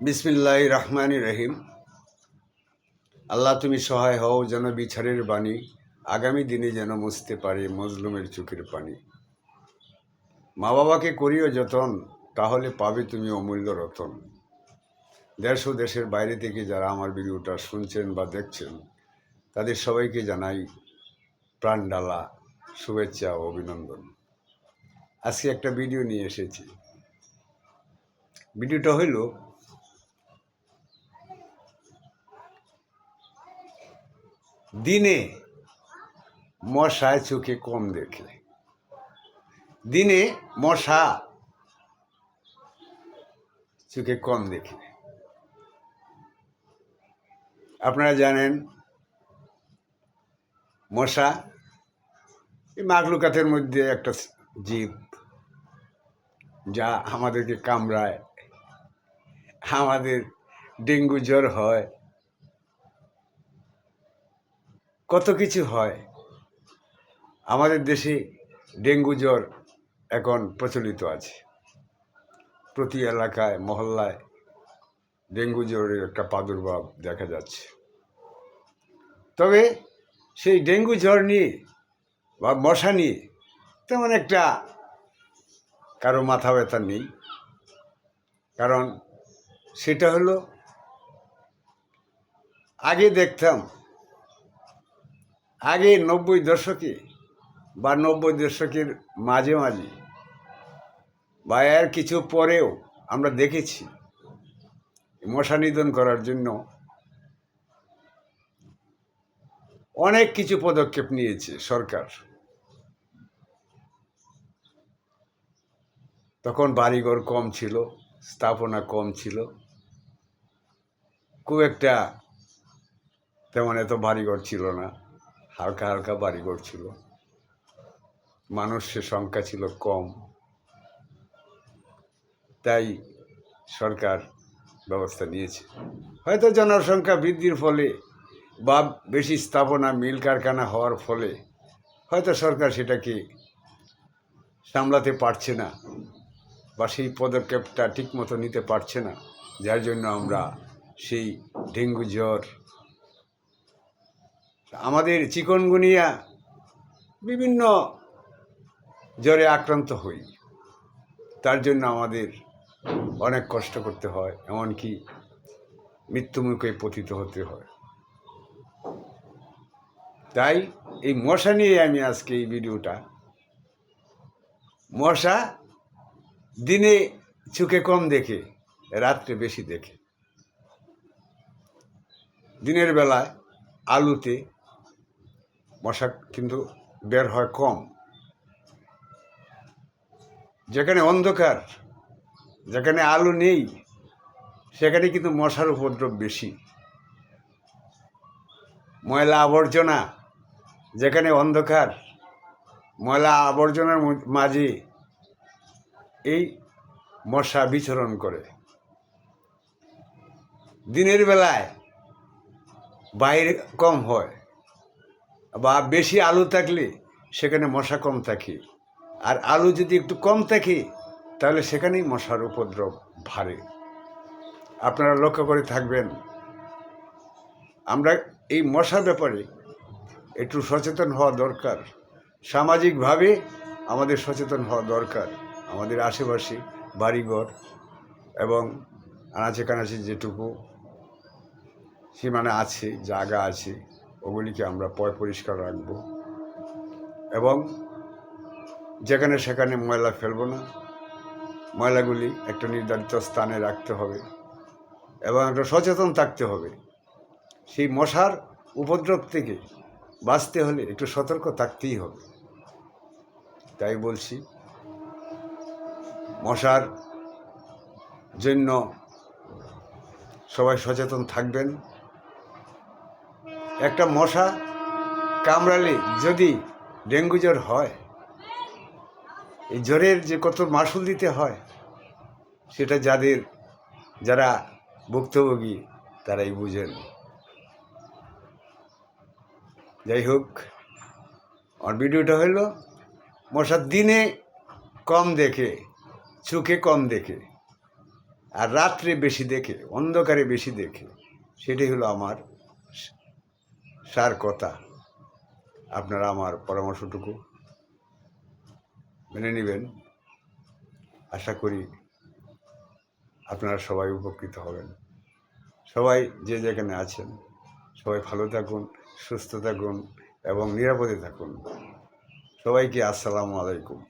বিসমিল্লাহ রহমান রহিম। আল্লাহ তুমি সহায় হও যেন বিচারের বাণী আগামী দিনে যেন মুছতে পারে মজলুমের চোখের পানি। মা বাবাকে করিও যতন, তাহলে পাবে তুমি অমূল্য রতন। দেশ ও দেশের বাইরে থেকে যারা আমার ভিডিওটা শুনছেন বা দেখছেন, তাদের সবাইকে জানাই প্রাণ ডালা, শুভেচ্ছা ও অভিনন্দন। আজকে একটা ভিডিও নিয়ে এসেছি। ভিডিওটা হইল দিনে মশায় চোখে কম দেখে দিনে মশা চোখে কম দেখে আপনারা জানেন, মশা এই মাগলুকাতের মধ্যে একটা জীব যা আমাদেরকে কামড়ায়। আমাদের ডেঙ্গু জ্বর হয়। কত কিছু হয়। আমাদের দেশে ডেঙ্গু জ্বর এখন প্রচলিত আছে। প্রতি এলাকায়, মহল্লায় ডেঙ্গু জ্বরের একটা প্রাদুর্ভাব দেখা যাচ্ছে। তবে সেই ডেঙ্গু জ্বর নিয়ে বা মশা নিয়ে তেমন একটা কারও মাথা ব্যথা নেই। কারণ সেটা হলো, আগে দেখতাম আগে নব্বই দশকে বা নব্বই দশকের মাঝে মাঝে বা এর কিছু পরেও আমরা দেখেছি মশা নিধন করার জন্য অনেক কিছু পদক্ষেপ নিয়েছে সরকার। তখন বাড়িঘর কম ছিল, স্থাপনা কম ছিল। খুব একটা তেমন এত বাড়িঘর ছিল না। হালকা হালকা বাড়িঘর ছিল। মানুষের সংখ্যা ছিল কম। তাই সরকার ব্যবস্থা নিয়েছে। হয়তো জনসংখ্যা বৃদ্ধির ফলে বা বেশি স্থাপনা, মিল কারখানা হওয়ার ফলে হয়তো সরকার সেটাকে সামলাতে পারছে না বা সেই পদক্ষেপটা ঠিকমতো নিতে পারছে না। যার জন্য আমরা সেই ডেঙ্গু জ্বর আমাদের চিকনগুনিয়া বিভিন্ন জ্বরে আক্রান্ত হই। তার জন্য আমাদের অনেক কষ্ট করতে হয়, এমনকি মৃত্যুমুখে পতিত হতে হয়। তাই এই মশা নিয়ে আমি আজকে এই ভিডিওটা। মশা দিনে চোখে কম দেখে, রাত্রে বেশি দেখে। দিনের বেলায় আলুতে মশা কিন্তু বের হয় কম। যেখানে অন্ধকার, যেখানে আলো নেই, সেখানে কিন্তু মশার উপদ্রব বেশি। ময়লা আবর্জনা, যেখানে অন্ধকার, ময়লা আবর্জনার মাঝে এই মশা বিচরণ করে। দিনের বেলায় বাইরে কম হয়। বা বেশি আলু থাকলে সেখানে মশা কম থাকে। আর আলু যদি একটু কম থাকে, তাহলে সেখানেই মশার উপদ্রব ভারে। আপনারা লক্ষ্য করে থাকবেন, আমরা এই মশার ব্যাপারে একটু সচেতন হওয়া দরকার। সামাজিকভাবে আমাদের সচেতন হওয়া দরকার। আমাদের আশেপাশে বাড়িঘর এবং আনাচে কানাচে যেটুকু সীমানা আছে, জায়গা আছে ওগুলিকে আমরা পয় পরিষ্কার রাখব। এবং যেখানে সেখানে ময়লা ফেলব না। ময়লাগুলি একটা নির্ধারিত স্থানে রাখতে হবে এবং একটা সচেতন থাকতে হবে। সেই মশার উপদ্রব থেকে বাঁচতে হলে একটু সতর্ক থাকতেই হবে। তাই বলছি, মশার জন্য সবাই সচেতন থাকবেন। একটা মশা কামড়ালে যদি ডেঙ্গু জ্বর হয়, এই জ্বরের যে কত মাসুল দিতে হয়, সেটা যাদের যারা ভুক্তভোগী, তারাই বুঝেন। যাই হোক, আমার ভিডিওটা হলো মশার দিনে কম দেখে, চোখে কম দেখে, আর রাত্রে বেশি দেখে, অন্ধকারে বেশি দেখে, সেটাই হলো আমার সার কথা আপনারা আমার পরামর্শটুকু মেনে নেবেন। আশা করি আপনারা সবাই উপকৃত হবেন। সবাই যে যেখানে আছেন, সবাই ভালো থাকুন, সুস্থ থাকুন এবং নিরাপদে থাকুন। সবাইকে আসসালামু আলাইকুম।